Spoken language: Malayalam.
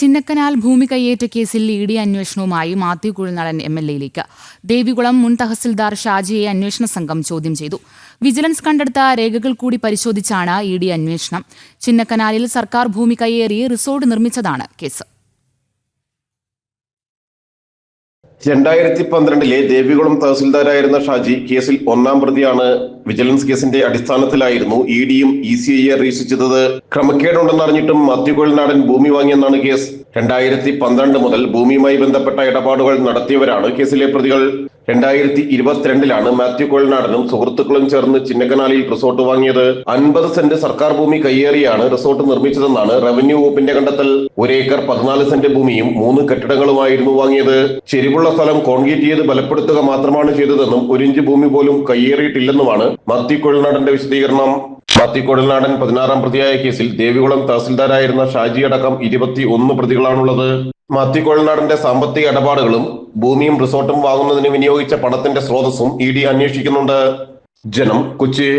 ചിന്നക്കനാൽ ഭൂമി കയ്യേറ്റ കേസിൽ ഇ ഡി അന്വേഷണവുമായി മാത്യു കുഴിനാടൻ എം എൽ എയിലേക്ക്. ദേവികുളം മുൻ തഹസിൽദാർ ഷാജിയെ അന്വേഷണ സംഘം ചോദ്യം ചെയ്തു. വിജിലൻസ് കണ്ടെടുത്ത രേഖകൾ കൂടി പരിശോധിച്ചാണ് ഇ ഡി അന്വേഷണം. ചിന്നക്കനാലിൽ സർക്കാർ ഭൂമി കയ്യേറി റിസോർട്ട് നിർമ്മിച്ചതാണ് കേസ്. രണ്ടായിരത്തി പന്ത്രണ്ടിലെ ദേവികുളം തഹസിൽദാരായിരുന്ന ഷാജി കേസിൽ ഒന്നാം പ്രതിയാണ്. വിജിലൻസ് കേസിന്റെ അടിസ്ഥാനത്തിലായിരുന്നു ഇ ഡിയും ഇ സി ഐയെ അറിയിച്ചത്. ക്രമക്കേടുണ്ടെന്ന് ക്രമക്കേടുണ്ടെന്നറിഞ്ഞിട്ടും മാത്യു നാടൻ ഭൂമി വാങ്ങിയെന്നാണ് കേസ്. രണ്ടായിരത്തി പന്ത്രണ്ട് മുതൽ ഭൂമിയുമായി ബന്ധപ്പെട്ട ഇടപാടുകൾ നടത്തിയവരാണ് കേസിലെ പ്രതികൾ. രണ്ടായിരത്തി ഇരുപത്തിരണ്ടിലാണ് മാത്യു കൊഴിൽനാടനും സുഹൃത്തുക്കളും ചേർന്ന് ചിന്നക്കനാലിൽ റിസോർട്ട് വാങ്ങിയത്. അൻപത് സെന്റ് സർക്കാർ ഭൂമി കയ്യേറിയാണ് റിസോർട്ട് നിർമ്മിച്ചതെന്നാണ് റവന്യൂ വകുപ്പിന്റെ കണ്ടെത്തൽ. ഒരേക്കർ പതിനാല് സെന്റ് ഭൂമിയും മൂന്ന് കെട്ടിടങ്ങളുമായിരുന്നു വാങ്ങിയത്. ചെരിവുള്ള സ്ഥലം കോൺക്രീറ്റ് ചെയ്ത് ബലപ്പെടുത്തുക മാത്രമാണ് ചെയ്തതെന്നും ഒരു ഇഞ്ച് ഭൂമി പോലും കയ്യേറിയിട്ടില്ലെന്നുമാണ് മത്തി കുഴൽനാടന്റെ വിശദീകരണം. മാത്യു കൊഴിൽനാടൻ പതിനാറാം പ്രതിയായ കേസിൽ ദേവികുളം തഹസിൽദാരായിരുന്ന ഷാജി അടക്കം ഇരുപത്തി ഒന്ന് പ്രതികളാണുള്ളത്. മാത്യു കൊഴിൽനാടന്റെ സാമ്പത്തിക ഇടപാടുകളും ഭൂമിയും റിസോർട്ടും വാങ്ങുന്നതിന് വിനിയോഗിച്ച പണത്തിന്റെ സ്രോതസ്സും ഇ ഡി അന്വേഷിക്കുന്നുണ്ട്. ജനം കൊച്ചി.